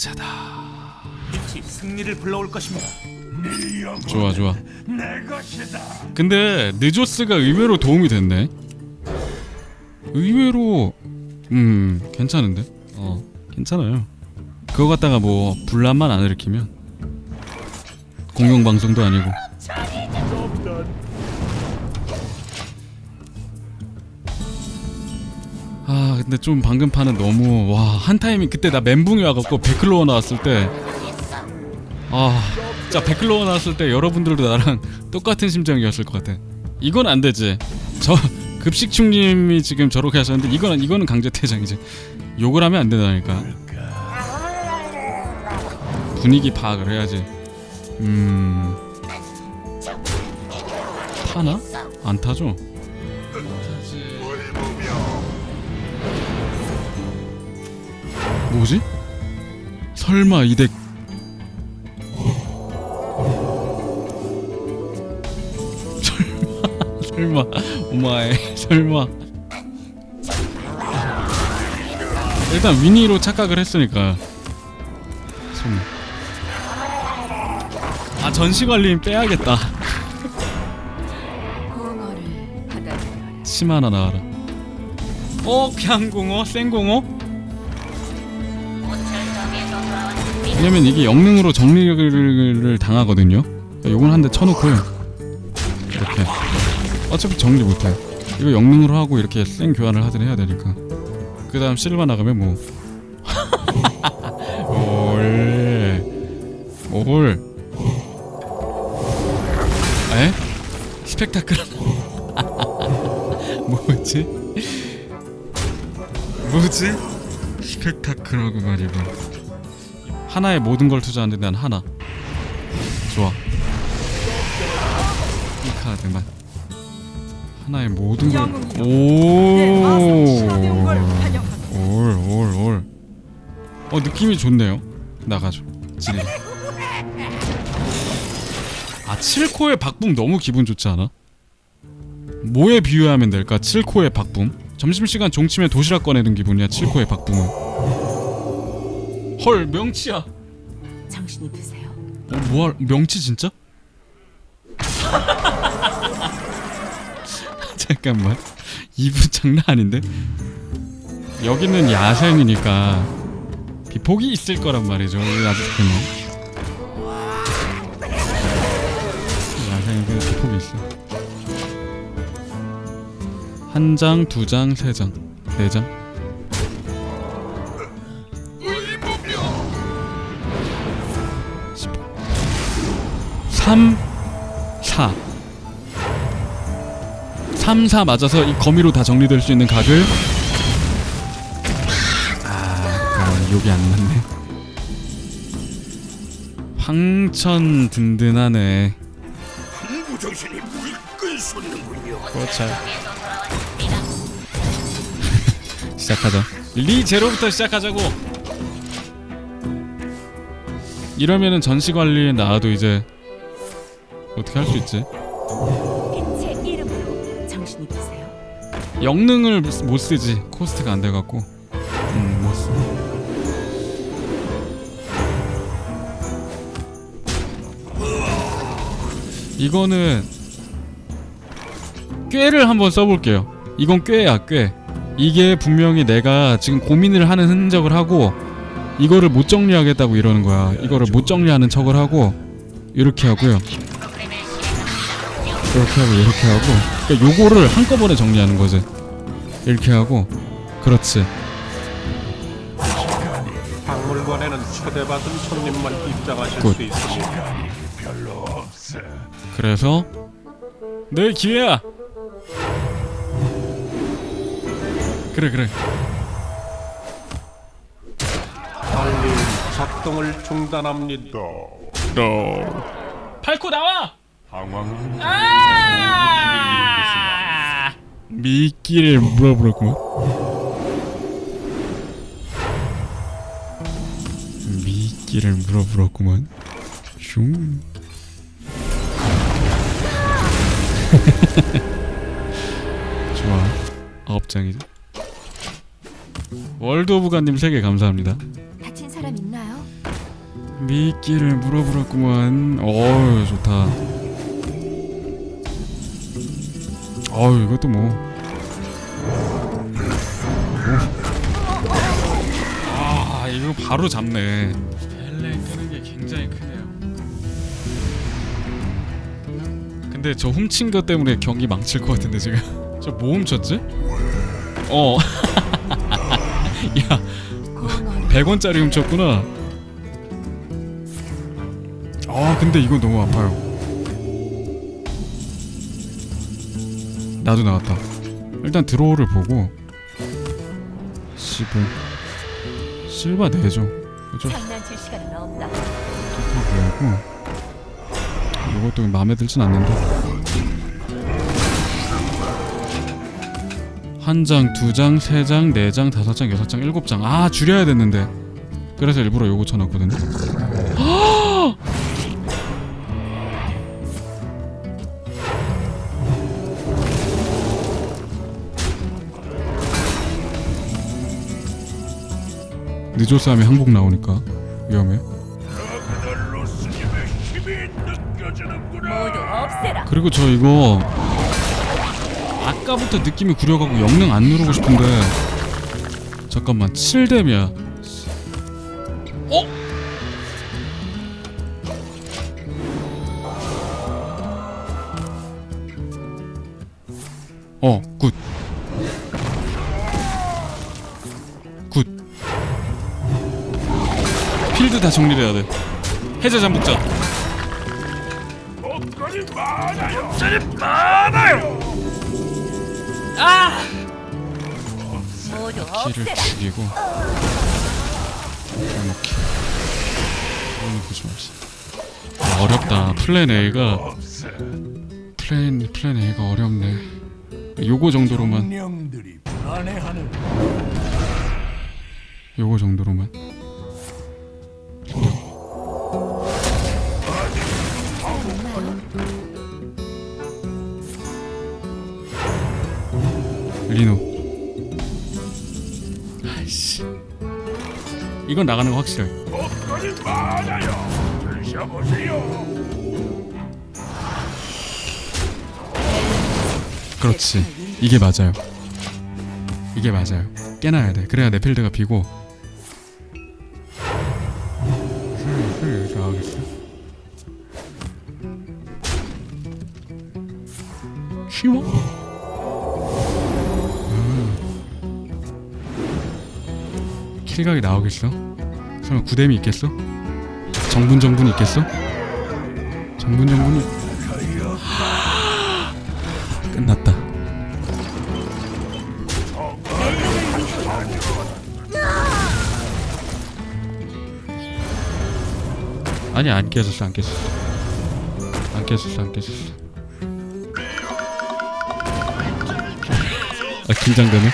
사자다. 빛이 승리를 불러올 것입니다. 좋아 좋아. 근데 느조스가 의외로 도움이 됐네. 의외로 음 괜찮은데? 어 괜찮아요. 그거 갖다가 뭐 분란만 안 일으키면 공영 방송도 아니고. 근데 좀 방금 판은 너무 와 한 타이밍 그때 나 멘붕이 와갖고 베클로어 나왔을 때 아, 진짜 백클로어 나왔을 때 여러분들도 나랑 똑같은 심정이었을 것 같아. 이건 안 되지. 저 급식충님이 지금 저렇게 하셨는데 이거는 이거는 강제 퇴장이지. 욕을 하면 안 된다니까. 분위기 파악을 해야지. 음. 타나? 안 타죠? 뭐지? 설마 이덱 설마 오마에 설마 일단 위니로 착각을 했으니까 손. 아 전시관리인 빼야겠다. 침 하나 나와라 어 그냥 공어 생공어 왜냐면 이게 영능으로 정리를 당하거든요. 그러니까 요건 한 대 쳐놓고요. 이렇게. 어차피 정리 못해. 이거 영능으로 하고 이렇게 생 교환을 하든 해야 되니까. 그 다음 실바 나가면 뭐. 뭐올. 에? 스펙타클한 뭐지? 뭐지? 스펙타클하고 말이고 하나에 모든 걸 투자하는데 난 하나 좋아 이 카드만 하나의 모든 걸내 마음을 실험해 온걸 오. 환영합니다. 올, 올, 올. 어 느낌이 좋네요. 나가죠. 진이. 아 7코의 박붐 너무 기분 좋지 않아? 뭐에 비유하면 될까? 7코의 박붐. 점심시간 종치면 도시락 꺼내는 기분이야. 7코의 박붐은. 헐 명치야. 정신이 드세요. 어, 뭐할 명치 진짜? 잠깐만 이분 장난 아닌데 여기는 야생이니까 비폭이 있을 거란 말이죠 이 아저씨는 야생이니까 비폭이 있어 한 장, 두 장, 세 장, 네 장. 삼, 사. 3, 4 맞아서 이 거미로 다 정리될 수 있는 각을 아, 여기 안 맞네. 황천 든든하네. 정신이 물끈 솟는군요. 그렇죠. 시작하자. 리 제로부터 시작하자고. 이러면은 전시 관리에 나와도 이제 어떻게 할 수 있지? 제 이름으로 정신이 드세요. 영능을 못 쓰지 코스트가 안 돼갖고 음 못 쓰. 이거는 꾀를 한번 써볼게요. 이건 꾀야 꾀. 이게 분명히 내가 지금 고민을 하는 흔적을 하고 이거를 못 정리하겠다고 이러는 거야. 이거를 못 정리하는 척을 하고 이렇게 하고요. 이렇게 하고 이렇게 하고. 그러니까 요거를 한꺼번에 정리하는 거지. 이렇게 하고. 그렇지. 박물관에는 초대받은 손님만 입장하실 굿. 수 있습니다. 그래서? 내 기회야. 그래 그래. 달리 작동을 중단합니다. 팔코 나와 방황은 아! 미끼를 물어보라고? 미끼를 물어보라구만? 슝. 좋아. 아홉 장이죠 월드 오브 간님 3개 감사합니다. 다친 사람 있나요? 미끼를 물어보았구만. 어우 좋다. 어우 이것도 뭐. 오. 아 이거 바로 잡네. 벨레 끄는 게 굉장히 크네요. 근데 저 훔친 것 때문에 경기 망칠 것 같은데 지금. 저 뭐 훔쳤지? 어. 야, 100원짜리 훔쳤구나. 아, 근데 이거 너무 아파요. 나도 나왔다. 일단 드로우를 보고 시분 실바 내죠. 그죠? 장난칠 시간은 없다. 그리고 이것도 마음에 들진 않는데 한 장, 두 장, 세 장, 네 장, 다섯 장, 여섯 장, 일곱 장. 아 줄여야 됐는데. 그래서 일부러 요거 쳐놨거든요. 늦어서 하면 항복 나오니까 위험해. 그리고 저 이거 아까부터 느낌이 구려가고 영능 안 누르고 싶은데 잠깐만 7뎀이야 어? 어, 필드 다 정리를 해야 돼. 해제 잠복자. 목걸이 많아요. 목걸이 많아요. 모두 키를 없애라. 죽이고 이렇게 이거 보지 아, 어렵다 플랜 A가 플랜 플랜 A가 어렵네 요거 정도로만 요거 정도로만 리노. 아이씨. 이건 나가는 거 확실해. 목걸이 많아요. 드셔보세요. 그렇지. 이게 맞아요. 이게 맞아요. 깨놔야 돼. 그래야 내 필드가 비고 음. 킬각이 나오겠어? 설마 구뎀이 있겠어? 정분 정분이 있겠어? 정분 정분이 끝났다. 아니 안 깨졌어 안 깨졌어 안 깨졌어 안 깨졌어 아 긴장되네